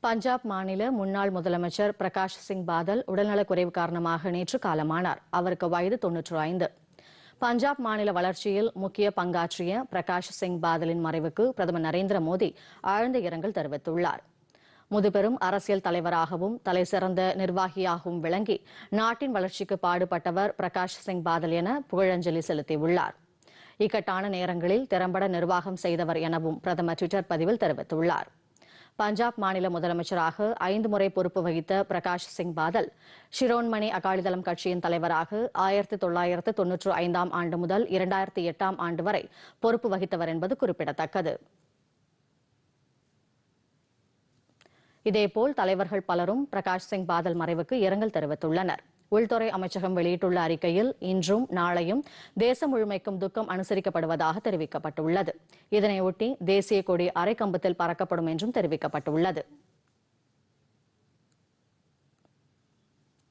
பஞ்சாப் மாநில முன்னாள் முதலமைச்சர் பிரகாஷ் சிங் பாதல் உடல்நலக்குறைவு காரணமாக நேற்று காலமானார். அவருக்கு வயது தொன்னூற்று ஐந்து. பஞ்சாப் மாநில வளர்ச்சியில் முக்கிய பங்காற்றிய பிரகாஷ் சிங் பாதலின் மறைவுக்கு பிரதமர் நரேந்திர மோடி ஆழ்ந்த இரங்கல் தெரிவித்துள்ளார். முதுபெரும் அரசியல் தலைவராகவும் தலைசிறந்த நிர்வாகியாகவும் விளங்கி நாட்டின் வளர்ச்சிக்கு பாடுபட்டவர் பிரகாஷ் சிங் பாதல் என புகழஞ்சலி செலுத்தியுள்ளார். இக்கட்டான நேரங்களில் திறம்பட நிர்வாகம் செய்தவர் எனவும் பிரதமர் டுவிட்டர் பதிவில் தெரிவித்துள்ளார். பஞ்சாப் மாநில முதலமைச்சராக ஐந்து முறை பொறுப்பு வகித்த பிரகாஷ் சிங் பாதல் ஷிரோன்மணி அகாலிதளம் கட்சியின் தலைவராக ஆயிரத்தி தொள்ளாயிரத்து தொன்னூற்று ஐந்தாம் ஆண்டு முதல் இரண்டாயிரத்தி எட்டாம் ஆண்டு வரை பொறுப்பு வகித்தவர் என்பது குறிப்பிடத்தக்கது. இதேபோல் தலைவர்கள் பலரும் பிரகாஷ் சிங் பாதல் மறைவுக்கு இரங்கல் தெரிவித்துள்ளனர். உள்துறை அமைச்சகம் வெளியிட்டுள்ள அறிக்கையில் இன்றும் நாளையும் தேசம் முழுமைக்கும் துக்கம் அனுசரிக்கப்படுவதாக தெரிவிக்கப்பட்டுள்ளது. இதனையொட்டி தேசிய கொடி அரைக்கம்பத்தில் பறக்கப்படும் என்றும் தெரிவிக்கப்பட்டுள்ளது.